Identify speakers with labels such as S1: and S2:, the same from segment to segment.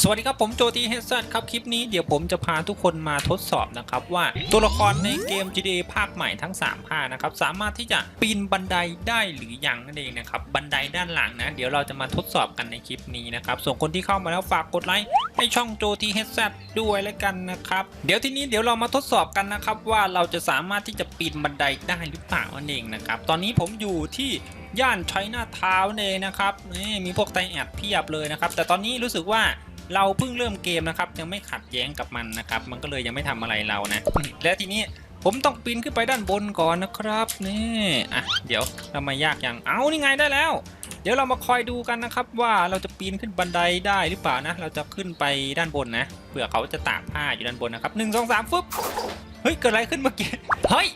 S1: สวัสดีครับผมโจทีเฮดซันครับคลิปนี้เดี๋ยวผมจะพาทุกคนมาทดสอบนะครับว่าตัวละครในเกม GTA ภาคใหม่ทั้ง 3 ภาคนะครับสามารถที่จะปีนบันไดได้หรือยังนั่นเองนะครับบันไดด้านหลังนะเดี๋ยวเราจะมาทดสอบกันในคลิปนี้นะครับส่วนคนที่เข้ามาแล้วฝากกดไลค์ให้ช่องโจทีเฮดซัด้วยแล้วกันนะครับเดี๋ยวทีนี้เดี๋ยวเรามาทดสอบกันนะครับว่าเราจะสามารถที่จะปีนบันไดได้หรือเปล่านั่นเองนะครับตอนนี้ผมอยู่ที่ ย่านชัยนาทาวน์เองนะครับนี่มีพวกไตแอดเพียบเลยนะครับ แต่ตอนนี้รู้สึกว่าเราเพิ่งเริ่มเกมนะครับ ยังไม่ขัดแย้งกับมันนะครับ มันก็เลยยังไม่ทำอะไรเรานะ และทีนี้ผมต้องปีนขึ้นไปด้านบนก่อนนะครับนี่อะเดี๋ยวทำไมยากยังเอานี่ไงได้แล้ว เดี๋ยวเรามาคอยดูกันนะครับ ว่าเราจะปีนขึ้นบันไดได้หรือเปล่านะ เราจะขึ้นไปด้านบนนะเผื่อเขาจะตากผ้าอยู่ด้านบนนะครับหนึ่งสองสามฟึบเฮ้ยเกิดอะไรขึ้นเมื่อกี้เฮ้ย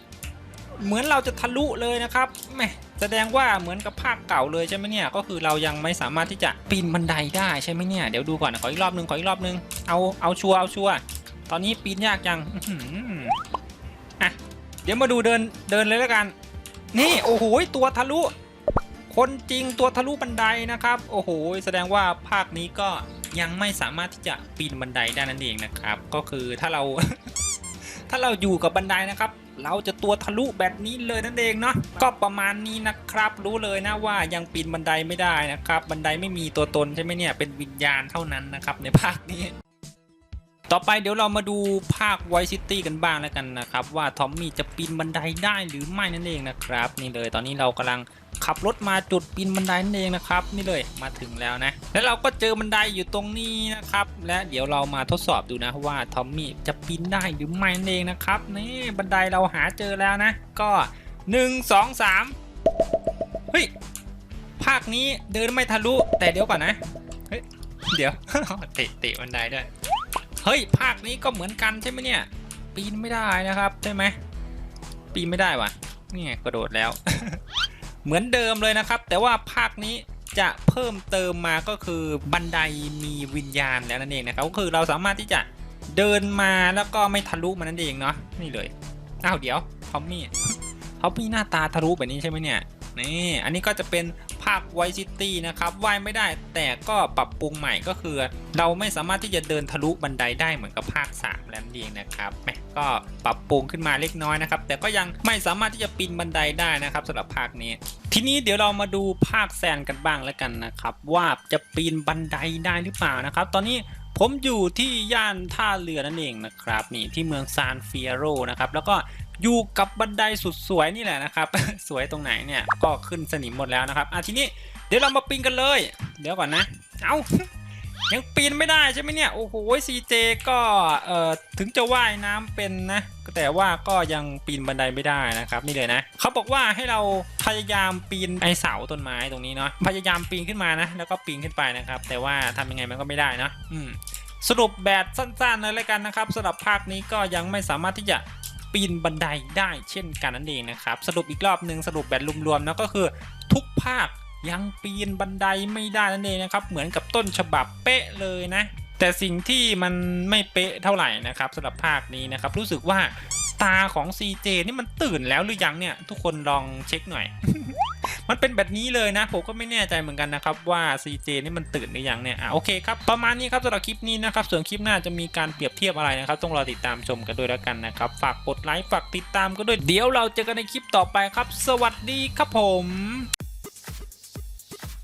S1: เหมือนเราจะทะลุเลยนะครับแหม แสดงว่าเหมือนกับภาคเก่าเลยใช่ไหมเนี่ย ก็คือเรายังไม่สามารถที่จะปีนบันไดได้ใช่ไหมเนี่ย เดี๋ยวดูก่อนนะขออีกรอบนึงขออีกรอบนึง เอาเอาชัวเอาชัวตอนนี้ปีนยากจังอะเดี๋ยวมาดูเดินเดินเลยแล้วกัน นี่โอ้โหตัวทะลุ คนจริงตัวทะลุบันไดนะครับ โอ้โหแสดงว่าภาคนี้ก็ยังไม่สามารถที่จะปีนบันไดได้นั่นเองนะครับ ก็คือถ้าเรา ถ้าเราอยู่กับบันไดนะครับ เราจะตัวทะลุแบบนี้เลยนั่นเองเนาะก็ประมาณนี้นะครับ รู้เลยนะว่ายังปีนบันไดไม่ได้นะครับ บันไดไม่มีตัวตนใช่ไหมเนี่ยเป็นวิญญาณเท่านั้นนะครับในภาคนี้ ต่อไปเดี๋ยวเรามาดูภาคไวซิตี้กันบ้างแล้วกันนะครับ ว่าทอมมี่จะปีนบันไดได้หรือไม่นั่นเองนะครับ นี่เลยตอนนี้เรากำลังขับรถมาจุดปีนบันไดนั่นเองนะครับ นี่เลยมาถึงแล้วนะ แล้วเราก็เจอบันไดอยู่ตรงนี้นะครับ และเดี๋ยวเรามาทดสอบดูนะว่าทอมมี่จะปีนได้หรือไม่นั่นเองนะครับนี่บันไดเราหาเจอแล้วนะ ก็หนึ่งสองสามเฮ้ยภาคนี้เดินไม่ทะลุแต่เดี๋ยวก่อนนะเฮ้ยเดี๋ยวเตะเตะบันไดด้วย เฮ้ย ภาคนี้ก็เหมือนกันใช่ไหมเนี่ย ปีนไม่ได้นะครับใช่ไหม ปีนไม่ได้วะนี่ไงกระโดดแล้ว เหมือนเดิมเลยนะครับ แต่ว่าภาคนี้จะเพิ่มเติมมาก็คือบันไดมีวิญญาณแล้วนั่นเองนะครับ ก็คือเราสามารถที่จะเดินมาแล้วก็ไม่ทะลุมันนั่นเองเนาะนี่เลยอ้าวเดี๋ยวทอมมี่ทอมมี่หน้าตาทะลุแบบนี้ใช่ไหมเนี่ย นี่อันนี้ก็จะเป็นภาคไวซิตี้นะครับว่ายไม่ได้แต่ก็ปรับปรุงใหม่ก็คือ เราไม่สามารถที่จะเดินทะลุบันไดได้เหมือนกับภาค 3 แล้วนั่นเองนะครับแมก็ปรับปรุงขึ้นมาเล็กน้อยนะครับ แต่ก็ยังไม่สามารถที่จะปีนบันไดได้นะครับสำหรับภาคนี้ ทีนี้เดี๋ยวเรามาดูภาคแซนกันบ้างแล้วกันนะครับ ว่าจะปีนบันไดได้หรือเปล่านะครับ ตอนนี้ผมอยู่ที่ย่านท่าเรือนั่นเองนะครับนี่ที่เมืองซานเฟียโรนะครับแล้วก็ อยู่กับบันไดสุดสวยนี่แหละนะครับ สวยตรงไหนเนี่ยก็ขึ้นสนิมหมดแล้วนะครับอะทีนี้เดี๋ยวเรามาปีนกันเลย เดี๋ยวก่อนนะ เอายังปีนไม่ได้ใช่ไหมเนี่ยโอ้โหซีเจก็เอ่อถึงจะว่ายน้ำเป็นนะแต่ว่าก็ยังปีนบันไดไม่ได้นะครับ นี่เลยนะเขาบอกว่าให้เราพยายามปีนไอเสาต้นไม้ตรงนี้เนาะพยายามปีนขึ้นมานะแล้วก็ปีนขึ้นไปนะครับ แต่ว่าทำยังไงมันก็ไม่ได้เนะอืมสรุปแบบสั้นๆเลยแล้วกันนะครับสำหรับภาคนี้ก็ยังไม่สามารถที่จะ ปีนบันไดได้เช่นกันนั่นเองนะครับ สรุปอีกรอบหนึ่งสรุปแบบรวมๆนะก็คือทุกภาคยังปีนบันไดไม่ได้นั่นเองนะครับ เหมือนกับต้นฉบับเป๊ะเลยนะ แต่สิ่งที่มันไม่เป๊ะเท่าไหร่นะครับสำหรับภาคนี้นะครับ รู้สึกว่า ตาของ CJ นี่มันตื่นแล้วหรือยังเนี่ย ทุกคนลองเช็คหน่อย มันเป็นแบบนี้เลยนะ ผมก็ไม่แน่ใจเหมือนกันนะครับ ว่า CJ นี่มันตื่นหรือยังเนี่ยอะโอเคครับ ประมาณนี้ครับสำหรับคลิปนี้นะครับ ส่วนคลิปหน้าจะมีการเปรียบเทียบอะไรนะครับ ต้องรอติดตามชมกันด้วยแล้วกันนะครับ ฝากกดไลค์ฝากติดตามกันด้วยเดี๋ยวเราเจอกันในคลิปต่อไปครับ สวัสดีครับผม